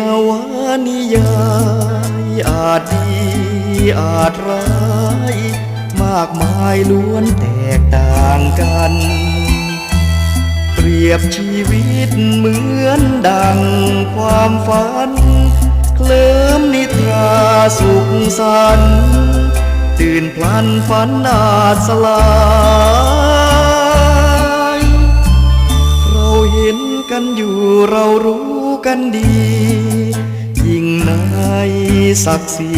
นวานิยายอาจดีอาจร้าย มากมายล้วนแตกต่างกัน เปรียบชีวิตเหมือนดังความฝัน เคลิ้มนิทราสุขสันต์ตื่นพลันฝันอาจสลาย เราเห็นกันอยู่เรารู้ กันดี ยิ่งในศักดิ์ศรี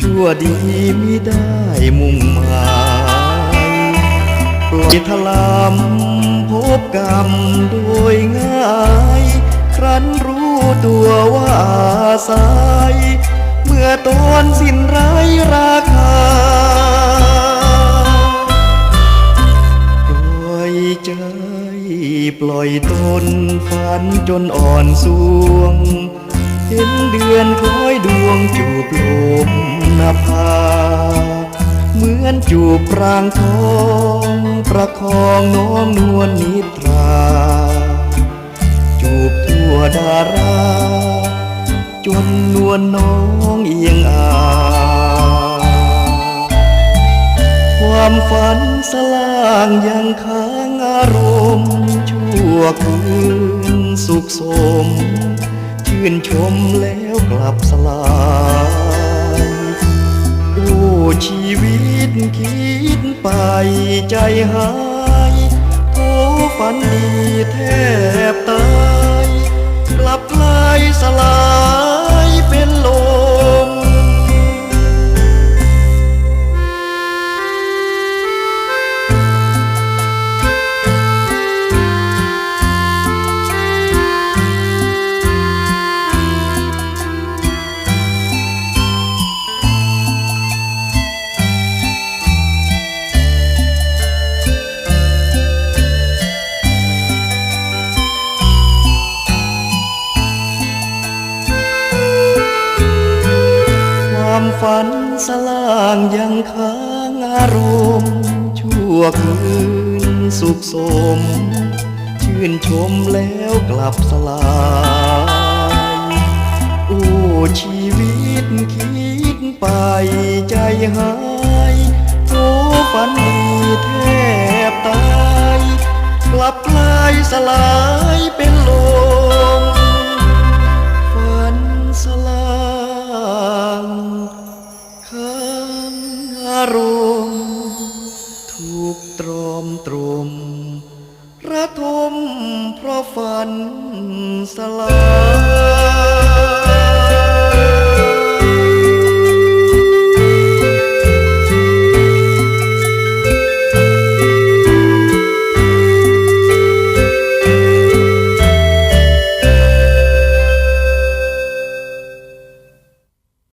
ชั่วดีมิได้มุ่งหมายปล่อยทลำพบกรรมโดยง่าย ครั้นรู้ตัวว่าอาย เมื่อตอนสิ้นไรราคา ปล่อยตนฝันจนอ่อนสวง เห็นเดือนคล้อยดวงจูบลมนภา เหมือนจูบปรางทอง ประคองน้องนวลนิทรา จูบทั่วดารา จนนวลน้องเอียงอา ความฝันสลางยังค้างอารมณ์ชั่วคืนสุขสม ชื่นชมแล้วกลับสลายโอ้ชีวิตคิดไปใจหายโอ้ฝันดีแทบตาย กลับกลายสลาย ฝันสลางยังค้างอารมณ์ชั่วคืนสุขสม ชื่นชมแล้วกลับสลาย โอ้ชีวิตคิดไปใจหายโอ้ฝันดีแทบตาย กลับกลายสลายารมณ์ถูกตรอมตรม ระทมเพราะฝันสลาย